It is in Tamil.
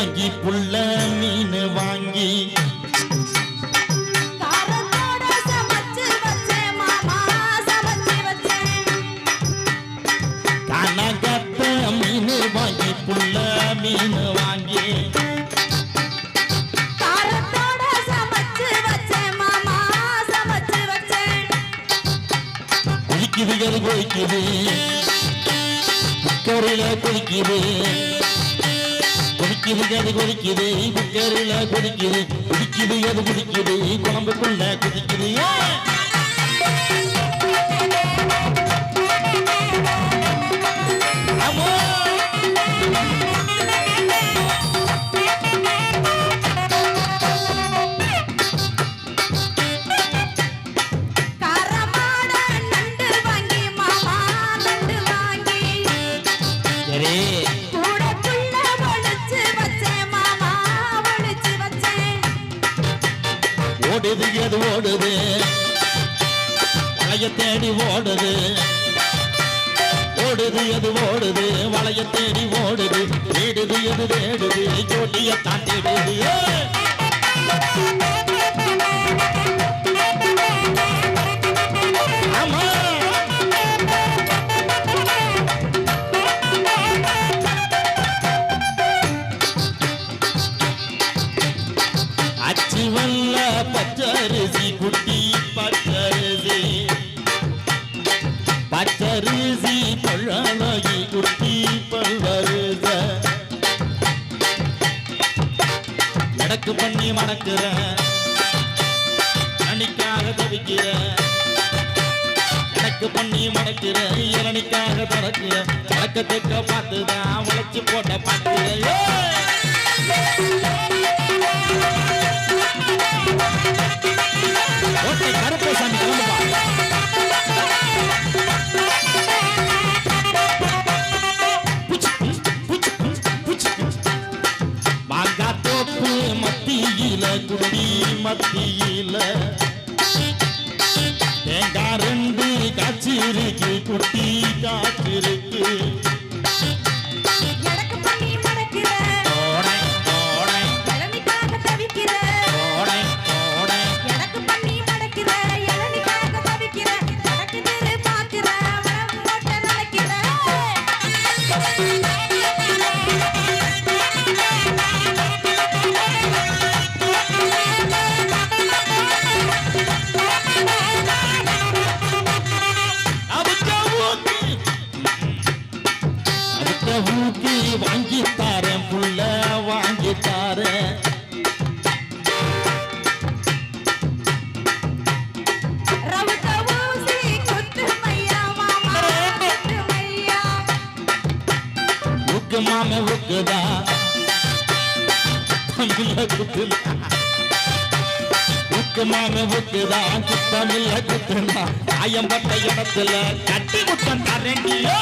வாங்கி புள்ள மீன் வாங்கி. கனகத்த மீன் வாங்கி புள்ள மீன் வாங்கி. குளிக்குது குளிக்குது? குக்கரில குளிக்குது. குடிக்குது அது குளிக்குது குக்கரில குளிக்குது குடிக்குது அது குளிக்குது குழம்புக்குள்ள குதிக்குது ஓடுது எது ஓடுது? வளைய தேடி ஓடுது. ஓடுது எது ஓடுது? வளைய தேடி ஓடுது. தேடுது எது தேடுது? ஜோலிய தாண்டிடுது எடக்கு பண்ணி மணக்கிற. அணிக்காக தவிக்கிற. எனக்கு பண்ணி மணக்கிற. இளநிக்காக திறக்கிற வழக்கத்துக்க பார்த்துதான் உழைச்சு போட்ட பாட்டு கருப்பசாமி மத்தியில குடி மத்தியில தேங்காய் ரெண்டு காய்ச்சிருக்கு குட்டி காய்ச்சிருக்கு. ஊத்தி வாங்கி தாரேன் புள்ள வாங்கி தாரேன். மாமா உக்குதா? தமிழ குத்துதா உக்கு மாம உக்குதா? குத்தமில்ல குத்துதா ஆயம்பட்ட இடத்துல கட்டி முத்தம் தரண்டியோ